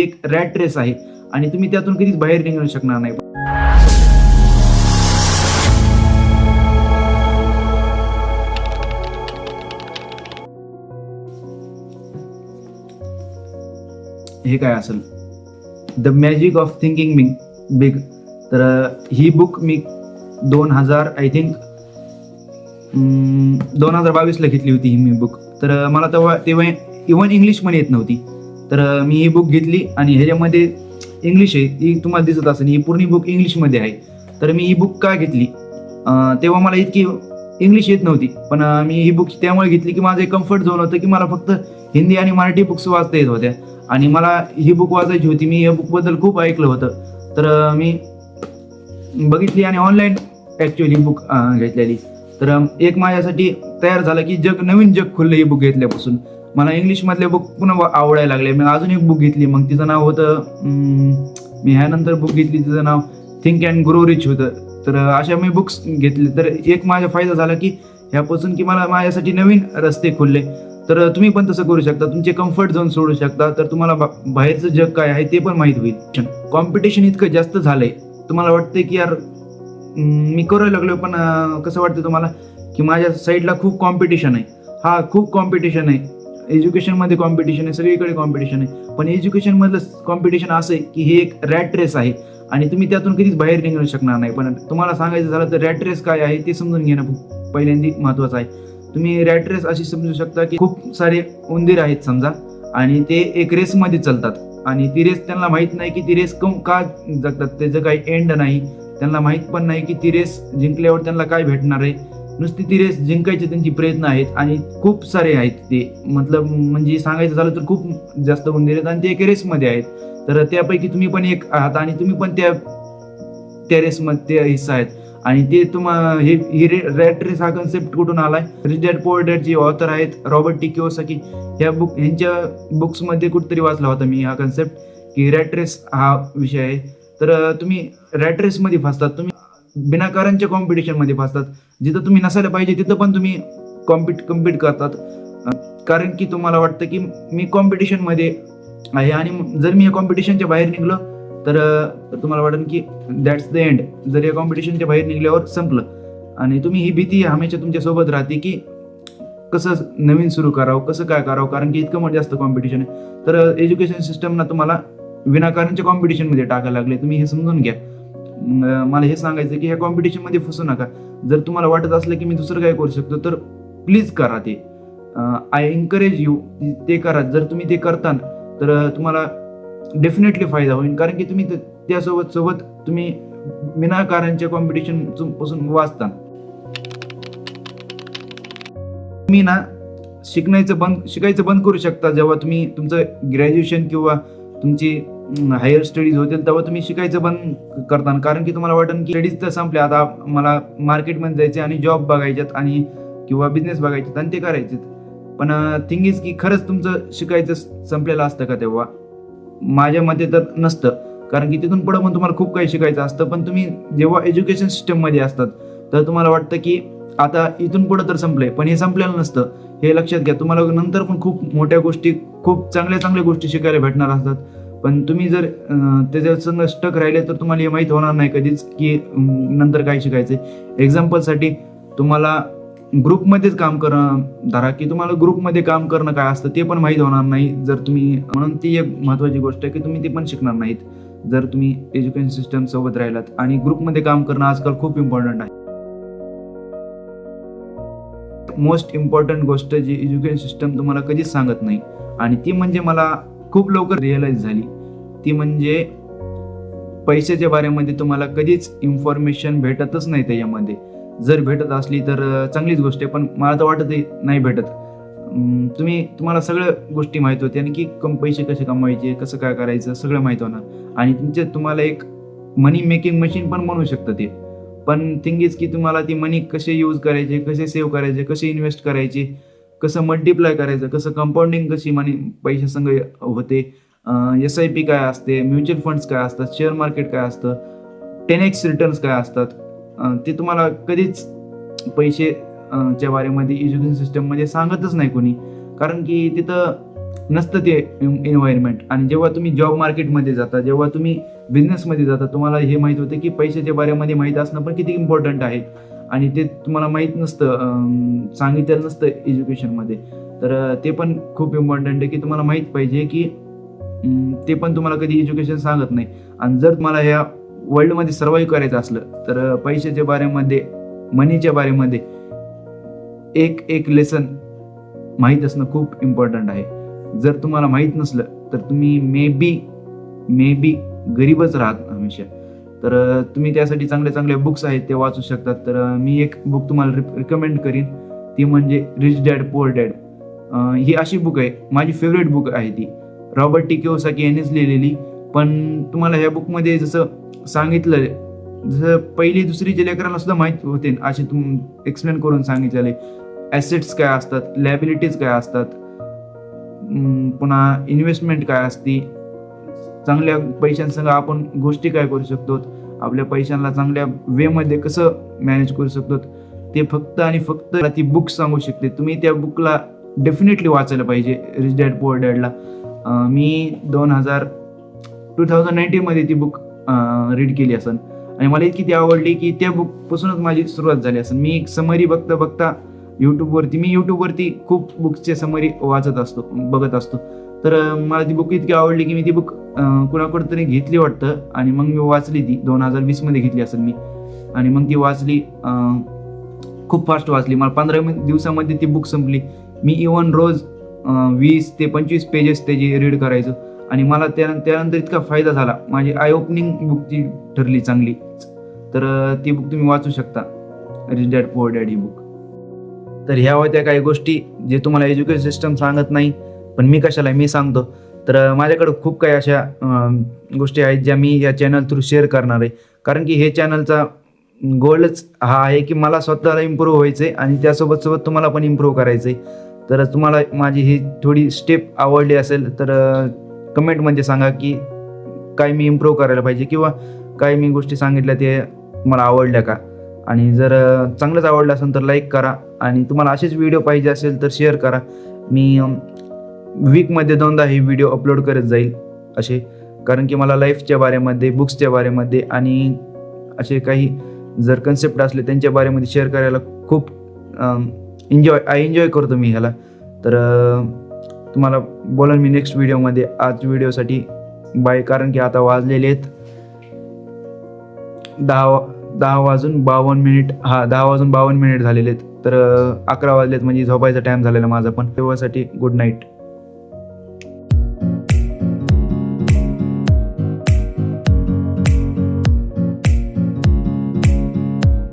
एक rat race आहे आणि तुम्ही त्यातून कधीच बाहेर निघू शकणार नाही. हे काय असेल? The magic of thinking big big तर ही बुक मी दोन हजार आय थिंक दोन हजार बावीसला घेतली होती ही मी बुक तर मला तेव्हा तेव्हा इव्हन इंग्लिश पण येत नव्हती. तर मी ही बुक घेतली आणि ह्याच्यामध्ये इंग्लिश आहे ती तुम्हाला दिसत असेल. ही पूर्ण बुक इंग्लिशमध्ये आहे. तर मी ही बुक का घेतली? तेव्हा मला इतकी इंग्लिश येत नव्हती. पण मी ही बुक त्यामुळे घेतली की माझं एक कम्फर्ट झोन होतं की मला फक्त हिंदी आणि मराठी बुक्स वाचता येत होत्या. आणि मला ही बुक वाचायची होती. मी या बुकबद्दल खूप ऐकलं होतं. तर मी बघितली आणि ऑनलाईन ॲक्च्युअली बुक घेतलेली. तर एक माझ्यासाठी तयार झालं की जग नवीन जग खुललं ही बुक घेतल्यापासून. मला इंग्लिशमधले बुक पुन्हा आवडायला लागले. मी अजून एक बुक घेतली. मग तिचं नाव होतं मी ह्यानंतर बुक घेतली. तिचं नाव थिंक अँड ग्रो रिच होतं. तर अशा मी बुक्स घेतले. तर एक माझा फायदा झाला की ह्यापासून की मला माझ्यासाठी नवीन रस्ते खुलले. तर तुम्ही पण तसं करू शकता. तुमचे कम्फर्ट झोन सोडू शकता. तर तुम्हाला बा- बाहेरचं जग काय आहे ते पण माहीत होईल. कॉम्पिटिशन इतकं जास्त झालंय. तुम्हाला वाटतंय की यार मी करायला लागलो पण कसं वाटतं तुम्हाला? की माझ्या साईडला खूप कॉम्पिटिशन आहे. हा खूप कॉम्पिटिशन आहे. एज्युकेशनमध्ये कॉम्पिटिशन आहे सगळीकडे कॉम्पिटिशन आहे. पण एज्युकेशनमधलं कॉम्पिटिशन असं आहे की हे एक रॅट रेस आहे आणि तुम्ही त्यातून कधीच बाहेर निघू शकणार नाही. पण तुम्हाला सांगायचं झालं तर रॅट रेस काय आहे ते समजून घेणं पहिल्यांदी पहिल्यांदा महत्त्वाचं आहे. तुम्ही रॅट रेस अशी समजू शकता की खूप सारे उंदीर आहेत समजा आणि ते एक रेसमध्ये चालतात. आणि ती रेस त्यांना माहीत नाही की ती रेस कम का जगतात. त्याचं काही एंड नाही त्यांना माहीत पण नाही की ती रेस जिंकल्यावर त्यांना काय भेटणार आहे. नुसती ती रेस जिंकायचे त्यांचे प्रयत्न आहेत आणि खूप सारे आहेत ते. मतलब म्हणजे सांगायचं झालं तर खूप जास्त उंदीर आहेत आणि ते एक रेसमध्ये आहेत. तर त्यापैकी तुम्ही पण एक आहात आणि तुम्ही पण त्या त्या रेसमध्ये हिस्सा आहेत. आणि ते तुम्हा हे ही रॅट रेस हा कन्सेप्ट कुठून आलाय? रिच डॅड पोअर डॅड जे ऑथर आहेत रॉबर्ट टी किओसाकी ह्या बुक ह्यांच्या बुक्समध्ये कुठेतरी वाचला होता मी हा कन्सेप्ट की रॅट रेस हा विषय आहे. तर तुम्ही रॅट रेसमध्ये फसतात. तुम्ही बिनाकारांच्या कॉम्पिटिशनमध्ये फसतात जिथं तुम्ही नसायला पाहिजे तिथं पण तुम्ही कॉम्पिट कम्पीट करतात. कारण की तुम्हाला वाटतं की मी कॉम्पिटिशनमध्ये आहे आणि जर मी या कॉम्पिटिशनच्या बाहेर निघलो तर तुम्हाला वाटेल की दॅट्स द एंड जर या कॉम्पिटिशनच्या बाहेर निघल्यावर संपलं. आणि तुम्ही ही भीती हमेशा तुमच्यासोबत राहते की कसं नवीन सुरू करावं कसं काय करावं कारण की इतकं मोठं जास्त कॉम्पिटिशन आहे. तर एज्युकेशन सिस्टमना तुम्हाला विनाकारणच्या कॉम्पिटिशनमध्ये टाकायला लागले. तुम्ही हे समजून घ्या. मला हे सांगायचं की ह्या कॉम्पिटिशनमध्ये फसू नका. जर तुम्हाला वाटत असलं की मी दुसरं काय करू शकतो तर प्लीज करा ते. आय एन्करेज यू ते करा. जर तुम्ही ते करता तर तुम्हाला डेफिनेटली फायदा होईल. कारण की तुम्ही त्यासोबत सोबत तुम्ही विनाकारांच्या कॉम्पिटिशनपासून वाचता तुम्ही ना शिकण्याचं बंद शिकायचं बंद करू शकता जेव्हा तुम्ही तुमचं ग्रॅज्युएशन किंवा तुमची हायर स्टडीज होतील तेव्हा तुम्ही शिकायचं बंद करता कारण की तुम्हाला वाटन की स्टडीज तर संपल्या आता मला मार्केटमध्ये जायचे आणि जॉब बघायच्यात आणि किंवा बिझनेस बघायचे आणि ते करायचे पण थिंग इज की खरंच तुमचं शिकायचं संपलेलं असतं का तेव्हा? माझ्या मते तर नसतं. कारण की तिथून पुढं पण तुम्हाला खूप काही शिकायचं असतं. पण तुम्ही जेव्हा एज्युकेशन सिस्टममध्ये असतात तर तुम्हाला वाटतं की आता इथून पुढं तर संपलंय पण हे संपलेलं नसतं. हे लक्षात घ्या तुम्हाला नंतर पण खूप मोठ्या गोष्टी खूप चांगल्या चांगल्या गोष्टी शिकायला भेटणार असतात. पण तुम्ही जर अं, स्टक राहिले तर तुम्हाला हे माहीत होणार नाही कधीच की नंतर काय शिकायचं एक्झाम्पलसाठी तुम्हाला ग्रुपमध्येच काम करणं धरा की तुम्हाला ग्रुपमध्ये काम करणं काय असतं ते पण माहीत होणार नाही. जर तुम्ही म्हणून ती एक महत्त्वाची गोष्ट आहे की तुम्ही ते पण शिकणार नाहीत. जर तुम्ही एज्युकेशन सिस्टम सोबत राहिलात आणि ग्रुपमध्ये काम करणं आजकाल खूप इम्पॉर्टंट आहे. मोस्ट इम्पॉर्टंट गोष्ट जी एज्युकेशन सिस्टम तुम्हाला कधीच सांगत नाही. आणि ती म्हणजे मला खूप लवकर रिअलाईज झाली. ती म्हणजे पैशाच्या बारेमध्ये तुम्हाला कधीच इन्फॉर्मेशन भेटतच नाही त्याच्यामध्ये. जर भेटत असली तर चांगलीच गोष्ट आहे पण मला तर वाटत नाही भेटत. तुम्ही तुम्हाला सगळ्या गोष्टी माहीत होत्या आणि की कम पैसे कसे कमवायचे कसं काय करायचं सगळं माहीत होणार. आणि तुमचे तुम्हाला एक मनी मेकिंग मशीन पण म्हणू शकतं ते. पण थिंग इज की तुम्हाला ती मनी कसे यूज करायचे कसे सेव्ह करायचे कसे इन्व्हेस्ट करायचे कसं मल्टिप्लाय करायचं कसं कंपाऊंडिंग कशी मनी पैशासंग होते एस आय पी काय असते म्युच्युअल फंड्स काय असतात शेअर मार्केट काय असतं टेन एक्स रिटर्न्स काय असतात ते तुम्हाला कधीच पैसे च्या बारेमध्ये एज्युकेशन सिस्टममध्ये सांगतच नाही कोणी. कारण की तिथं नसतं ते एन्व्हायरमेंट आणि जेव्हा तुम्ही जॉब मार्केटमध्ये जाता जेव्हा तुम्ही बिझनेसमध्ये जाता तुम्हाला हे माहीत होतं की पैशाच्या बारेमध्ये माहीत असणं पण किती इम्पॉर्टंट आहे. आणि ते तुम्हाला माहीत नसतं सांगितलं नसतं एज्युकेशनमध्ये. तर ते पण खूप इम्पॉर्टंट आहे की तुम्हाला माहीत पाहिजे की ते पण तुम्हाला कधी एज्युकेशन सांगत नाही. आणि जर तुम्हाला या वर्ल्डमध्ये सर्वाईव्ह करायचं असलं तर पैशाच्या बारेमध्ये मनीच्या बारेमध्ये एक एक लेसन माहीत असणं खूप इम्पॉर्टंट आहे. जर तुम्हाला माहीत नसलं तर तुम्ही मे बी मे बी गरीबच राहत हमेशा. तर तुम्ही त्यासाठी चांगले चांगले बुक्स आहेत ते वाचू शकतात. तर मी एक बुक तुम्हाला रिकमेंड करीन. ती म्हणजे रिच डॅड पुअर डॅड ही अशी बुक आहे. माझी फेवरेट बुक आहे ती. रॉबर्ट टी किओसाकी यांनीच लिहिलेली. पण तुम्हाला ह्या बुकमध्ये जसं सांगितलं जसं पहिली दुसरीच्या लेकरांना सुद्धा माहीत होते असे तुम एक्सप्लेन करून सांगितलेले. ॲसेट्स काय असतात? लॅबिलिटीज काय असतात? पुन्हा इन्व्हेस्टमेंट काय असती? चांगल्या पैशांसंग आपण गोष्टी काय करू शकतो आपल्या पैशांना चांगल्या वेमध्ये कसं मॅनेज करू शकतो ते फक्त आणि फक्त ती बुक सांगू शकते. तुम्ही त्या बुकला डेफिनेटली वाचायला पाहिजे रिच डॅड पुअर डॅडला मी दोन हजार टू थाउजंड नाईन्टीनमध्ये ती बुक रीड केली असन. आणि मला इतकी ती आवडली की त्या बुकपासूनच माझी सुरुवात झाली असेल मी एक समरी बघता बघता यूट्यूबवरती मी यूट्यूबवरती खूप बुक्सचे समरी वाचत असतो बघत असतो. तर मला ती बुक इतकी आवडली की मी ती बुक कुणाकडं तरी घेतली वाटतं आणि मग मी वाचली ती. दोन हजार वीसमध्ये घेतली असेल मी. आणि मग ती वाचली खूप फास्ट वाचली. मला पंधरा दिवसामध्ये ती बुक संपली. मी इवन रोज वीस ते पंचवीस पेजेस त्याची रीड करायचो. आणि मला त्या त्यानंतर इतका फायदा झाला. माझी आय ओपनिंग बुक ती ठरली चांगली. तर ती बुक तुम्ही वाचू शकता. रिच डॅड पोअर डॅड ही बुक तर ह्या होत्या काही गोष्टी जे तुम्हाला एज्युकेशन सिस्टम सांगत नाही पण मी कशाला मी सांगतो. तर माझ्याकडं माझ्याकडे खूप काही अशा गोष्टी आहेत ज्या मी या चॅनल थ्रू शेअर करणार आहे. कारण की हे चॅनलचा गोलच हा आहे की मला स्वतःला इम्प्रूव्ह व्हायचं आहे आणि त्यासोबत सोबत तुम्हाला पण इम्प्रूव्ह करायचं आहे तर तुम्हाला माझी ही थोडी स्टेप आवडली असेल तर कमेंटमध्ये सांगा की काय मी इम्प्रूव्ह करायला पाहिजे किंवा काय मी गोष्टी सांगितल्या ते तुम्हाला आवडल्या का? आणि जर चांगलंच आवडलं असेल तर लाईक करा आणि तुम्हाला असेच व्हिडिओ पाहिजे असेल तर शेअर करा. मी वीकमध्ये दोनदा हे व्हिडिओ अपलोड करत जाईल असे. कारण की मला लाईफच्या बारेमध्ये बुक्सच्या बारेमध्ये आणि असे काही जर कन्सेप्ट असले त्यांच्या बारेमध्ये शेअर करायला खूप एन्जॉय आय एन्जॉय करतो मी ह्याला. तर तुम्हाला बोलन मी नेक्स्ट व्हिडिओमध्ये आज व्हिडिओसाठी बाय कारण की आता वाजलेले आहेत दहा दहा वाजून बावन्न मिनिट हा दहा वाजून बावन्न मिनिट झालेले आहेत. तर अकरा वाजलेत म्हणजे झोपायचा टाईम झालेला माझा पण. तेव्हासाठी गुड नाईट